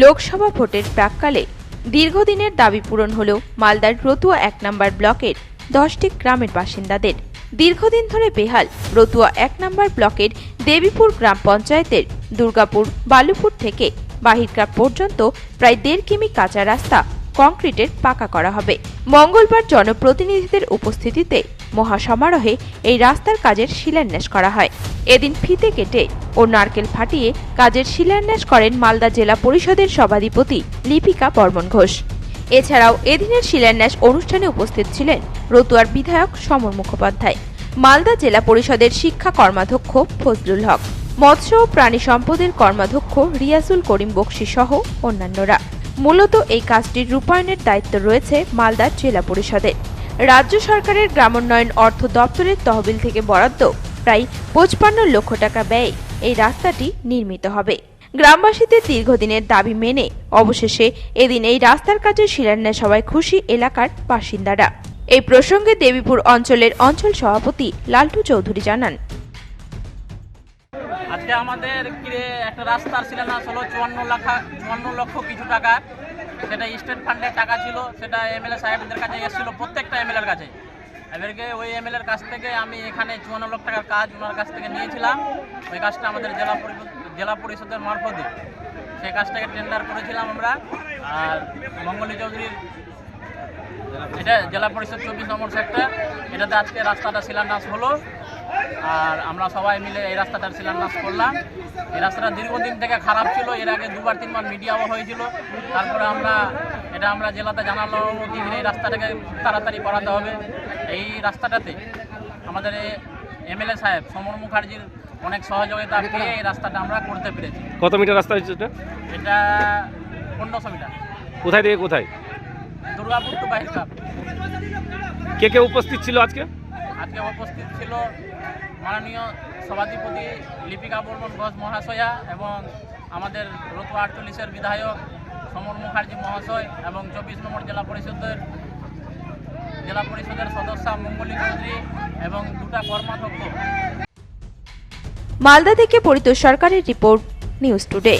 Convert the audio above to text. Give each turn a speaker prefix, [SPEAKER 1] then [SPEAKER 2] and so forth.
[SPEAKER 1] লোকসভা ভোটের প্রাককালে দীর্ঘদিনের দাবি পূরণ হলেও মালদার রতুয়া এক নম্বর ব্লকের দশটি গ্রামের বাসিন্দাদের দীর্ঘদিন ধরে বেহাল। রতুয়া এক নম্বর ব্লকের দেবীপুর গ্রাম পঞ্চায়েতের দুর্গাপুর, বালুপুর থেকে বাহিরগ্রাম পর্যন্ত প্রায় দেড় কিমি কাঁচা রাস্তা কংক্রিটের পাকা করা হবে। মঙ্গলবার জনপ্রতিনিধিদের উপস্থিতিতে মহাসমারোহে এই রাস্তার কাজের শিলান্যাস করা হয়। এদিন ফিতে কেটে ও নারকেল ফাটিয়ে কাজের শিলান্যাস করেন মালদা জেলা পরিষদের সভাধিপতি লিপিকা বর্মন ঘোষ। এছাড়াও এদিনের শিলান্যাস অনুষ্ঠানে উপস্থিত ছিলেন রতুয়ার বিধায়ক সমর মুখোপাধ্যায়, মালদা জেলা পরিষদের শিক্ষা কর্মাধ্যক্ষ ফজলুল হক, মৎস্য ও প্রাণী সম্পদের কর্মাধ্যক্ষ রিয়াজুল করিম বক্সি সহ অন্যান্যরা। মূলত এই কাজটির রূপায়ণের দায়িত্ব রয়েছে মালদার জেলা পরিষদের। রাজ্য সরকারের গ্রামোন্নয়ন অর্থ দপ্তরের তহবিল থেকে বরাদ্দ প্রায় পঁচপান্ন লক্ষ টাকা ব্যয়ে এই রাস্তাটি নির্মিত হবে। গ্রামবাসীদের দীর্ঘদিনের দাবি মেনে অবশেষে এদিন এই রাস্তার কাজের শিলান্যাস সবাই খুশি এলাকার বাসিন্দারা। এই প্রসঙ্গে দেবীপুর অঞ্চলের অঞ্চল সভাপতি লালটু চৌধুরী জানান।
[SPEAKER 2] আজকে আমাদের একটা রাস্তার শিলান্যাস হলো চুয়ান্ন লাখ, চুয়ান্ন লক্ষ কিছু টাকা। সেটা স্টেট ফান্ডের টাকা ছিল, সেটা এমএলএ সাহেবদের কাছে এসেছিল, প্রত্যেকটা এমএলএর কাছে। এবারকে ওই এমএলএর কাছ থেকে আমি এখানে চুয়ান্ন লক্ষ টাকার কাজ ওনার কাছ থেকে নিয়েছিলাম। ওই কাজটা আমাদের জেলা জেলা পরিষদের মারফতে সেই কাজটাকে টেন্ডার করেছিলাম আমরা। আর মঙ্গলী চৌধুরীর এটা জেলা পরিষদ চব্বিশ নম্বর সেক্টর এটাতে আজকে রাস্তাটা শিলান্যাস হলো। আর আমরা সবাই মিলে এই রাস্তাটার শিলান্যাস করলাম। এই রাস্তাটা দীর্ঘদিন থেকে খারাপ ছিল এর আগে দুবার তিনবার মিডিয়াও হয়েছিল। তারপরে আমরা এটা আমরা জেলাতে জানালাম এই রাস্তাটাকে তাড়াতাড়ি করাতে হবে। এই রাস্তাটাতে আমাদের এমএলএ সাহেব সমর মুখার্জির অনেক সহযোগিতা পেয়ে এই রাস্তাটা আমরা করতে পেরেছি।
[SPEAKER 3] কত মিটার রাস্তা হচ্ছে এটা?
[SPEAKER 2] এটা পনেরোশো মিটার।
[SPEAKER 3] কোথায় থেকে কোথায়?
[SPEAKER 2] দুর্গাপুর টু বাহিরকাপ
[SPEAKER 3] কে কে উপস্থিত ছিল আজকে?
[SPEAKER 2] আজকে উপস্থিত ছিল মাননীয় সভাধিপতি লিপিকা বর্মন ঘোষ মহাশয়া এবং আমাদের রতু আটচল্লিশের বিধায়ক সমর মুখার্জি মহাশয় এবং চব্বিশ নম্বর জেলা পরিষদের জেলা পরিষদের সদস্য মঙ্গলী চৌধুরী এবং দুটা কর্মাধ্যক্ষ।
[SPEAKER 1] মালদা থেকে পরিত সরকারের রিপোর্ট নিউজ টুডে।